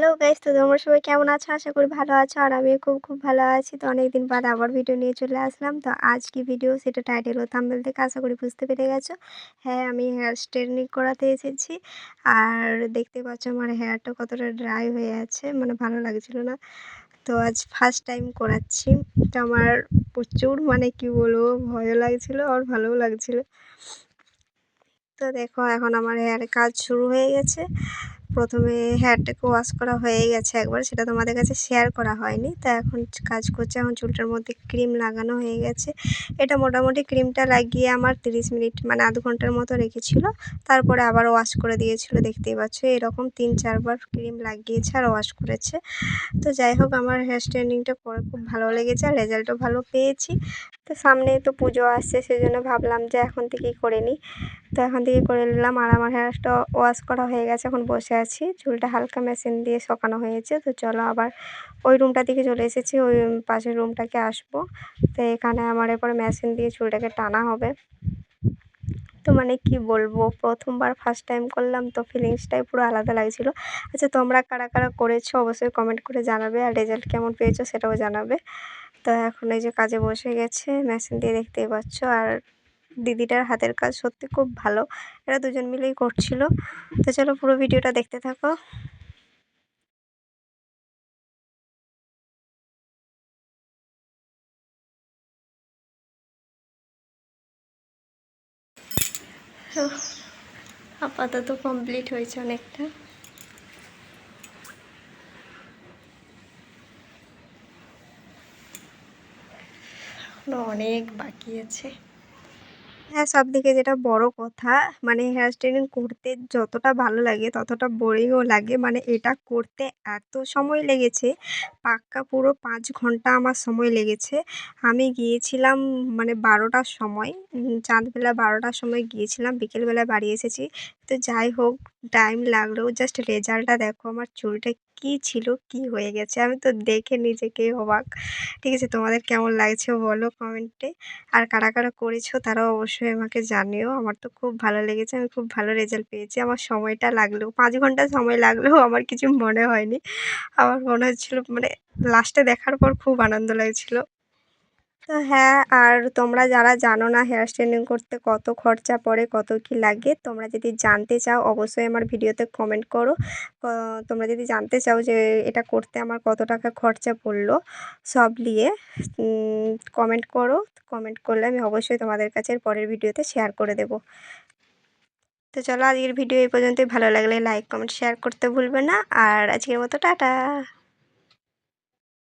Hello guys, তো তোমরা সবাই কেমন আছো? আশা করি ভালো আছো আর আমি খুব খুব ভালো আছি। তো অনেকদিন বাদ আবার ভিডিও নিয়ে চলে আসলাম। তো আজ কি ভিডিও সেটা টাইটেল ও থাম্বেল থেকে আশা করি বুঝতে পেরে গেছো। হ্যাঁ আমি হেয়ার স্ট্রেটনিং করাতে এসেছি। আর দেখতে পাচ্ছ আমার হেয়ারটা কতটা ড্রাই হয়ে আছে মানে ভালো লাগছিল না। তো আজ ফার্স্ট টাইম করাচ্ছি। তো আমার প্রচুর মানে কি বলব, ভয়ও লাগছিল আর ভালোও লাগছিল। তো দেখো, এখন আমার হেয়ার কাজ শুরু হয়ে গেছে। প্রথমে হেয়ারটাকে ওয়াশ করা হয়ে গেছে একবার, সেটা তোমাদের কাছে শেয়ার করা হয়নি। তা এখন কাজ করছে, এখন চুলটার মধ্যে ক্রিম লাগানো হয়ে গেছে। এটা মোটামুটি ক্রিমটা লাগিয়ে আমার 30 মিনিট মানে আধ ঘণ্টার মতো রেখেছিল। তারপরে আবার ওয়াশ করে দিয়েছিল, দেখতেই পাচ্ছ। এরকম তিন চারবার ক্রিম লাগিয়েছে আর ওয়াশ করেছে। তো যাই হোক, আমার হেয়ার স্ট্রেনিংটা করে খুব ভালো লেগেছে আর রেজাল্টও ভালো পেয়েছি। তো সামনেই তো পুজো আসছে, সেজন্য ভাবলাম যে এখন থেকেই করে নিই। তো এখন থেকে করে নিলাম আর আমার হেয়ারটা ওয়াশ করা হয়ে গেছে, এখন বসে আছি, চুলটা হালকা মেশিন দিয়ে শোকানো হয়েছে। তো চলো আবার ওই রুমটা দিকে চলে এসেছি, ওই পাশের রুমটাকে আসব। তো এখানে আমার এরপরে মেশিন দিয়ে চুলটাকে টানা হবে। তো মানে কি বলব, প্রথমবার ফার্স্ট টাইম করলাম, তো ফিলিংসটাই পুরো আলাদা লাগছিল। আচ্ছা তোমরা কারা কারা করেছ অবশ্যই কমেন্ট করে জানাবে, আর রেজাল্ট কেমন পেয়েছ সেটাও জানাবে। তো এখন এই যে কাজে বসে গেছে, মেশিন দিয়ে দেখতেই পাচ্ছ, আর দিদিটার হাতের কাজ সত্যি খুব ভালো। এরা দুজন মিলেই করছিল। তো চলো পুরো ভিডিওটা দেখতে থাকো। আপাতত কমপ্লিট হয়েছে অনেকটা। অনেক বাকি আছে। হ্যাঁ সব থেকে যেটা বড় কথা মানে হেয়ার স্টাইলিং করতে যতটা ভালো লাগে, ততটা বোরিংও লাগে। মানে এটা করতে এত সময় লেগেছে, পাক্কা পুরো পাঁচ ঘণ্টা আমার সময় লেগেছে। আমি গিয়েছিলাম মানে বারোটার সময় চাঁদবেলা বারোটার সময় গিয়েছিলাম বিকেলবেলা বাড়ি এসেছি। তো যাই হোক টাইম লাগলেও জাস্ট রেজাল্টটা দেখো, আমার চুলটা কী ছিল, কি হয়ে গেছে, আমি তো দেখে নিজেকেই অবাক। ঠিক আছে, তোমাদের কেমন লাগছে বলো কমেন্টে। আর কারা কারা করেছ তারাও অবশ্যই আমাকে জানিও। আমার তো খুব ভালো লেগেছে, আমি খুব ভালো রেজাল্ট পেয়েছি। আমার সময়টা লাগল পাঁচ ঘণ্টা সময় লাগলেও আমার কিছু মনে হয়নি। আমার মনে হচ্ছিল মানে লাস্টে দেখার পর খুব আনন্দ লাগছিল। তো হ্যাঁ আর তোমরা যারা জানো না হেয়ার স্ট্রেনিং করতে কত খরচা পড়ে, কত কি লাগে, তোমরা যদি জানতে চাও অবশ্যই আমার ভিডিওতে কমেন্ট করো। তোমরা যদি জানতে চাও যে এটা করতে আমার কত টাকা খরচা পড়ল, সব নিয়ে কমেন্ট করো। কমেন্ট করলে আমি অবশ্যই তোমাদের কাছে পরের ভিডিওতে শেয়ার করে দেব। তো চলো আজকের ভিডিও এই পর্যন্তই। ভালো লাগলে লাইক কমেন্ট শেয়ার করতে ভুলবে না। আর আজকের মতো টাটা।